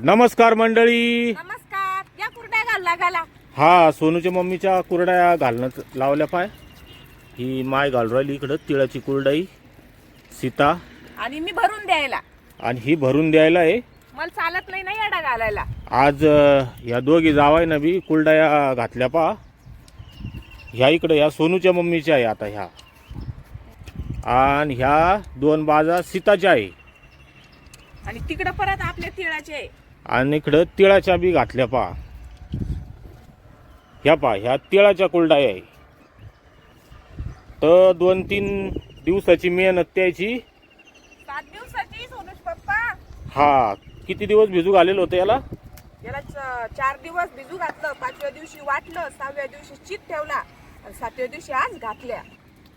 नमस्कार मंडळी. नमस्कार. या कुरड्या घाल लागायला. हा सोनूच्या मम्मीच्या कुरड्या घालणं लावल्या पाय. ही माय घालून राहिली इकडं तिळाची कुरडाई सीता. आणि मी भरून द्यायला. आणि ही भरून द्यायला आहे. मला चालत नाही ना येडा घालायला. आज अं, ह्या दोघी जावाय ना बी कुरड्या घातल्या पा. ह्या इकडं ह्या सोनूच्या मम्मीच्या आहे आता ह्या. आणि ह्या दोन बाजा सीताच्या आहे. आणि तिकडं परत आपल्या तिळाचे आणि इकडं तिळाच्या बी घातल्या पा ह्या पा ह्या तिळाच्या कुलडाई आहे. तर दोन तीन दिवसाची मेहनत त्याची. हा किती दिवस भिजू घालेलं होतं याला? याला चार दिवस भिजू घातलं. पाचव्या दिवशी वाटलं सहाव्या दिवशी चित ठेवला आणि सातव्या दिवशी आज घातल्या.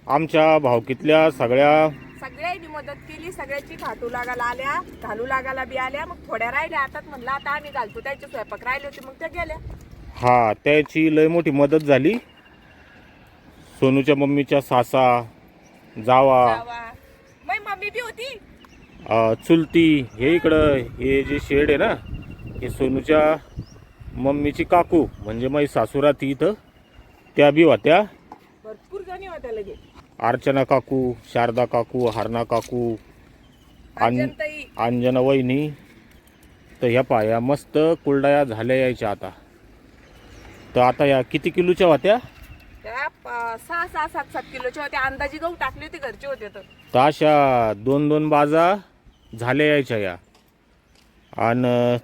आमच्या भावकीतल्या सगळ्या सगळ्यांनी मदत केली सगळ्याची खाटू लागायला आल्या घालू लागायला बी आल्या मग थोड्या राहिल्या आता म्हणलं आता आम्ही घालतो त्यांचे स्वयंपाक राहिले होते मग त्या गेल्या. हा त्याची लय मोठी मदत झाली. सोनूच्या मम्मीच्या सासा जावा मम्मी बी होती? अ, चुलती हे इकडं हे जे शेड आहे ना हे सोनूच्या मम्मीची काकू म्हणजे माझी सासूरा ती इथं त्या बी होत्या. भरपूर जणी होत्या लगे अर्चना काकू शारदा काकू हरणा काकू आन अंजना वहिनी तर ह्या पाया मस्त कुलडाया झाल्या यायच्या आता. तर आता या किती किलोच्या होत्या? त्या प- सहा सहा सात सात किलोचे होते अंदाजे गहू टाकले होते घरचे होते तर. तर अशा दोन दोन बाजा झाल्या यायच्या या. आणि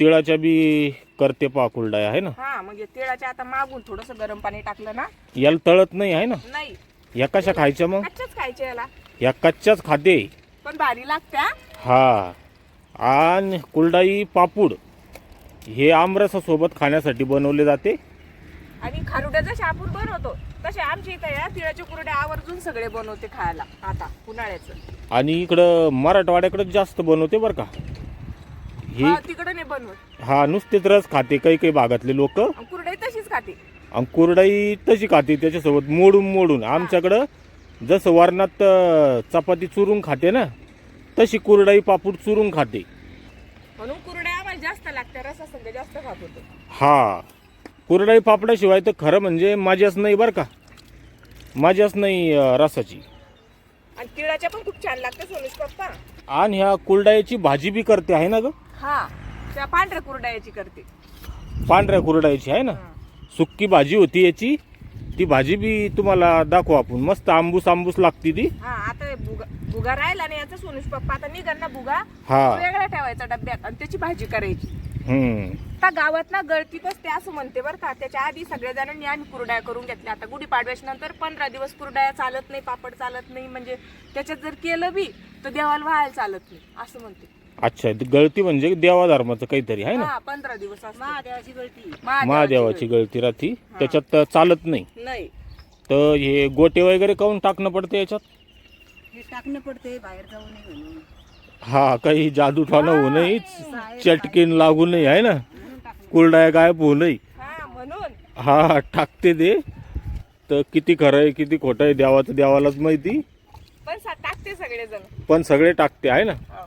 तिळाच्या बी करते पा कुलडाया आहे ना? हा मग हे तिळाच्या आता मागून थोडस गरम पाणी टाकलं ना. याला तळत नाही आहे ना? नाही. या कशा खायच्या मग? कच्च्याच खायचे याला. या कच्च्याच खाते. पण भारी लागत्या हा? आणि कुलडाई पापूड हे आमरसासोबत खाण्यासाठी बनवले जाते. आणि खारुड्या जसे आपण बनवतो. तसे आमच्या इथं या तिळाच्या कुरड्या आवर्जून सगळे बनवते खायला आता उन्हाळ्याचं. आणि इकडं मराठवाड्याकडे जास्त बनवते बरं का. ही तिकडं नाही बनवत. हा नुसतेच रस खाते काही काही भागातले लोक. कुरडई तशीच खाते. आणि कुरडाई तशी खाते त्याच्यासोबत मोडून मोडून. आमच्याकडं जसं वरणात चपाती चुरून खाते ना तशी कुरडाई पापूड चुरून खाते. म्हणून कुरड्या आम्हाला जास्त लागत्या रसा संग जास्त खात होतो. हा. कुरडाई पापडाशिवाय तर खरं म्हणजे मजाच नाही बरं का. मजाच नाही अं, रसाची. आणि तिळाच्या पण खूप छान लागते सोनुष पप्पा. आणि ह्या कुरडाईची भाजी बी करते आहे ना ग? हा. त्या पांढऱ्या कुरड्याची करते. पांढऱ्या कुरडाईची आहे ना. सुक्की भाजी होती याची. ती भाजी बी तुम्हाला दाखवू आपण. मस्त आंबूस आंबूस लागती ती. हा आता हे बुगा बुगा राहिला आणि याचा सोनुष पप्पा. आता निघाल ना बुगा. हा. तो वेगळा ठेवायचा डब्यात आणि त्याची भाजी करायची. हम्म. आता गावात ना गळती बसते असं म्हणते बरं का. त्याच्या आधी सगळ्या जणांनी आम्ही कुरड्या करून घेतल्या. आता गुढीपाडव्याच्या नंतर पंधरा दिवस कुरड्या चालत नाही पापड चालत नाही. म्हणजे त्याच्यात जर केलं बी तर देवाला व्हायला चालत नाही. असं म्हणते. अच्छा गळती म्हणजे देवा धर्माचं काहीतरी आहे ना? हा पंधरा दिवस असते. महादेवाची गळती. महादेवाची गळती. राहती. त्याच्यात तर चालत नाही. नाही. तर हे गोटे वगैरे काऊन टाकणं पडते याच्यात? हे टाकणं पडते बाहेर जाऊ नये म्हणून. हा काही जादू ठाणं होऊ नये चटकीन लागू नये आहे ना? कुरडाया गायब होऊ नये. हा म्हणून. हा टाकते ते. तर किती खरं आहे किती खोटं आहे देवाचं देवालाच माहिती. पण सा- टाकते सगळेजण. पण सगळे टाकते आहे ना? हो.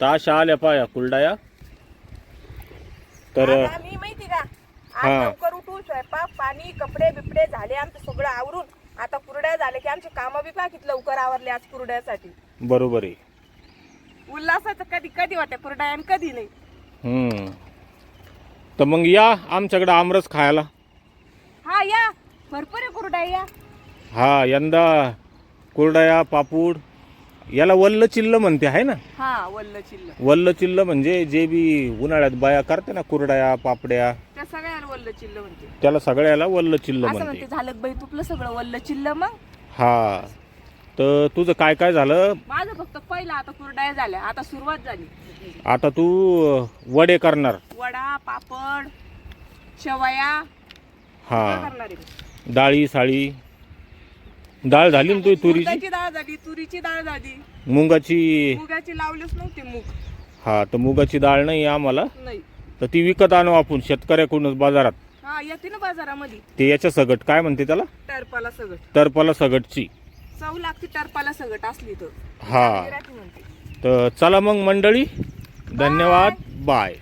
तर अशा आल्या पाया कुलडाया तर मी माहिती का आज हा. लवकर उठून स्वयंपाक पाणी कपडे बिपडे झाले आमचं सगळं आवरून. आता कुरड्या झाले की आमचे कामं बी पहा किती लवकर आवरले आज कुरड्यासाठी. बरोबर आहे. उल्हासाचं कधी कधी वाटतं कुरड्या आणि कधी नाही. हम्म. तर मग या आमच्याकडे आमरस खायला. हा या. भरपूर आहे कुरड्या या. हा यंदा कुरडाया पापूड याला वल्ल चिल्ल म्हणते आहे ना? हा वल्ल चिल्ल. वल्ल चिल्ल म्हणजे जे बी उन्हाळ्यात बाया करते ना कुरड्या पापड्या. त्या सगळ्याला वल्ल चिल्ल म्हणते. त्याला सगळ्याला वल्ल चिल्ल असं म्हणते. म्हणते झालं बाई तुपलं सगळं वल्ल चिल्ल मग? हा. तर तुझं काय काय झालं? माझं फक्त पहिलं आता कुरड्या झाल्या आता सुरुवात झाली. आता तू अं, वडे करणार. वडा पापड शेवया हा. काय करणार आहे मी? डाळी साळी. डाळ झाली ना तुझी तुरीची? डाळ झाली तुरीची डाळ झाली. मुगाची? मुगाची लावलीच नव्हती मूग. हा तर मुगाची डाळ नाही आम्हाला. नाही. तर ती विकत आणू आपण शेतकऱ्याकडूनच बाजारात. हा येते ना बाजारामध्ये. ते याच्या सगट काय म्हणते त्याला? टरपाला सगळं टरपाला सगटची. चव लागते टरपाला सगळं असली तर. हा. गिराकी म्हणते. तर चला मग मंडळी. धन्यवाद. बाय.